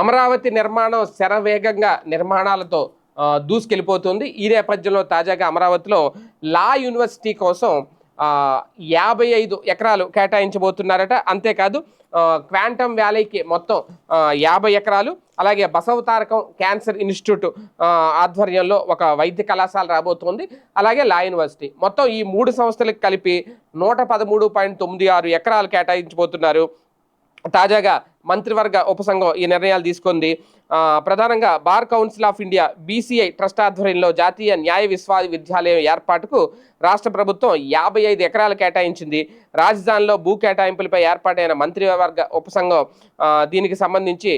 అమరావతి నిర్మాణం శరవేగంగా నిర్మాణాలతో దూసుకెళ్ళిపోతుంది. ఈ నేపథ్యంలో తాజాగా అమరావతిలో లా యూనివర్సిటీ కోసం యాభై ఐదు ఎకరాలు కేటాయించబోతున్నారట. అంతేకాదు క్వాంటమ్ వ్యాలీకి మొత్తం యాభై ఎకరాలు అలాగే బసవతారకం క్యాన్సర్ ఇన్స్టిట్యూట్ ఆధ్వర్యంలో ఒక వైద్య కళాశాల రాబోతోంది. అలాగే లా యూనివర్సిటీ. మొత్తం ఈ మూడు సంస్థలకు కలిపి నూట పదమూడు పాయింట్ తొమ్మిది ఆరు ఎకరాలు కేటాయించబోతున్నారు. తాజాగా మంత్రివర్గ ఉపసంఘం ఈ నిర్ణయాలు తీసుకుంది. ప్రధానంగా bar council of India BCI trust ఆధ్వర్యంలో జాతీయ న్యాయ విశ్వవిద్యాలయం ఏర్పాటుకు రాష్ట్ర ప్రభుత్వం యాభై ఐదు ఎకరాలు కేటాయించింది. రాజధానిలో భూ కేటాయింపులపై ఏర్పాటైన మంత్రివర్గ ఉపసంఘం దీనికి సంబంధించి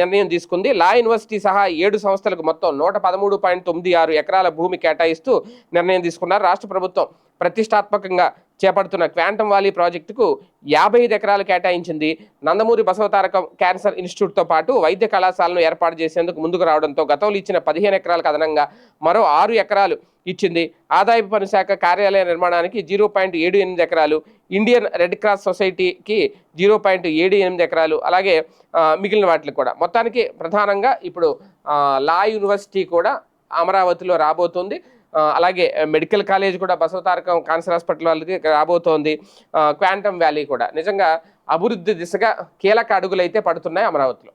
నిర్ణయం తీసుకుంది. లా యూనివర్సిటీ సహా ఏడు సంస్థలకు మొత్తం నూట పదమూడు పాయింట్ తొమ్మిది ఆరు ఎకరాల భూమి కేటాయిస్తూ నిర్ణయం తీసుకున్నారు. రాష్ట్ర ప్రభుత్వం ప్రతిష్టాత్మకంగా చేపడుతున్న క్వాంటమ్ వాలీ ప్రాజెక్టుకు యాభై ఐదు ఎకరాలు కేటాయించింది. నందమూరి బసవతారకం క్యాన్సర్ ఇన్స్టిట్యూట్తో పాటు వైద్య కళాశాలను ఏర్పాటు చేసేందుకు ముందుకు రావడంతో గతంలో ఇచ్చిన పదిహేను ఎకరాలకు అదనంగా మరో ఆరు ఎకరాలు ఇచ్చింది. ఆదాయపు పన్ను శాఖ కార్యాలయ నిర్మాణానికి జీరో పాయింట్ ఏడు ఎనిమిది ఎకరాలు ఇండియన్ రెడ్ క్రాస్ సొసైటీకి జీరో పాయింట్ ఏడు ఎనిమిది ఎకరాలు అలాగే మిగిలిన వాటికి కూడా. మొత్తానికి ప్రధానంగా ఇప్పుడు లా యూనివర్సిటీ కూడా అమరావతిలో రాబోతుంది. అలాగే మెడికల్ కాలేజ్ కూడా బసవతారకం క్యాన్సర్ హాస్పిటల్ వాళ్ళకి రాబోతోంది. క్వాంటమ్ వ్యాలీ కూడా. నిజంగా అభివృద్ధి దిశగా కీలక అడుగులు అయితే పడుతున్నాయి అమరావతిలో.